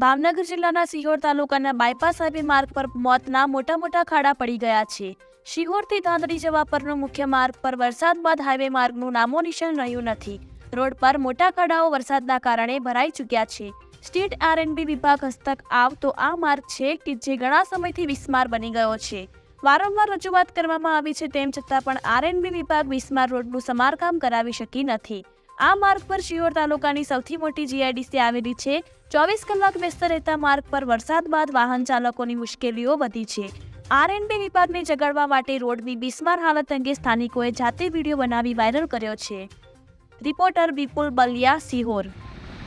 ભાવનગર જિલ્લાના સિહોર તાલુકાના bypass highway માર્ગ પર મોતના મોટા મોટા ખાડા પડી ગયા છે. શિહોરથી ધાંધળી જવા પરનો મુખ્ય માર્ગ પર વરસાદ બાદ હાઈવે માર્ગનું નામો નિશાન રહ્યું નથી. રોડ પર મોટા ખાડાઓ વરસાદના કારણે ભરાઈ ચૂક્યા છે. સ્ટેટ આરએનબી વિભાગ હસ્તક આવતો આ માર્ગ છે કે જે ઘણા સમયથી વિસ્માર બની ગયો છે. વારંવાર રજૂઆત કરવામાં આવી છે તેમ છતાં પણ આરએનબી વિભાગ વિસ્માર રોડનું સમારકામ કરાવી શકી નથી. આ માર્ગ પર શિહોર તાલુકાની સૌથી મોટી જીઆઈડીસી આવેલી છે ચોવીસ કલાક વ્યસ્ત રહેતા માર્ગ પર વરસાદ બાદ વાહન ચાલકોની મુશ્કેલીઓ વધી છે. આરએનબી વિભાગને જગાડવા માટે રોડની બિસ્માર હાલત અંગે સ્થાનિકોએ જાતે વીડિયો બનાવી વાયરલ કર્યો છે. રિપોર્ટર વિપુલ બલિયા, સિહોર.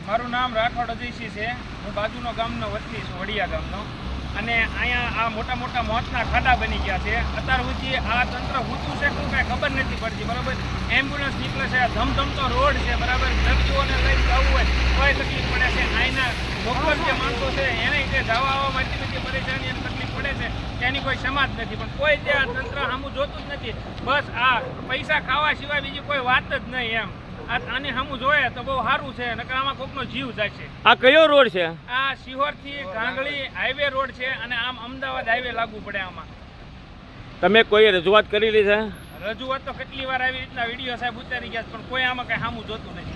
મારું નામ રાઠોડ અજયસિંહ છે. હું બાજુનો ગામનો વતની છું, વડિયા ગામનો. અને અહીંયા આ મોટા મોટા મોતના ખાડા બની ગયા છે. અત્યાર સુધી આ તંત્ર ઊંચું છે શું કાંઈ ખબર નથી પડતી, બરાબર? એમ્બ્યુલન્સ નીકળે છે ધમધમતો રોડ છે, બરાબર? દર્દીઓને લઈને જવું હોય કોઈ તકલીફ અહીંના લોકલ જે માણસો છે એને જે જવા આવવામાં એટલી બધી પરેશાની અને તકલીફ પડે છે તેની કોઈ સમાજ નથી. પણ કોઈ જે આ તંત્ર સામું જોતું જ નથી. બસ આ પૈસા ખાવા સિવાય બીજી કોઈ વાત જ નહીં એમ. આને સામું જોઈએ તો બહુ સારું છે નકર આમાં કોકનો જીવ જાય છે આ કયો રોડ છે? આ શિહોરથી ગાંગળી હાઈવે રોડ છે અને આમ અમદાવાદ હાઈવે લાગુ પડે આમાં. તમે કોઈ રજૂઆત કરેલી છે? રજૂઆત તો કેટલી વાર આવી રીતના વીડિયો સાહેબ ઉતારી ગયા છે, પણ કોઈ આમાં કઈ સામું જોતું નથી.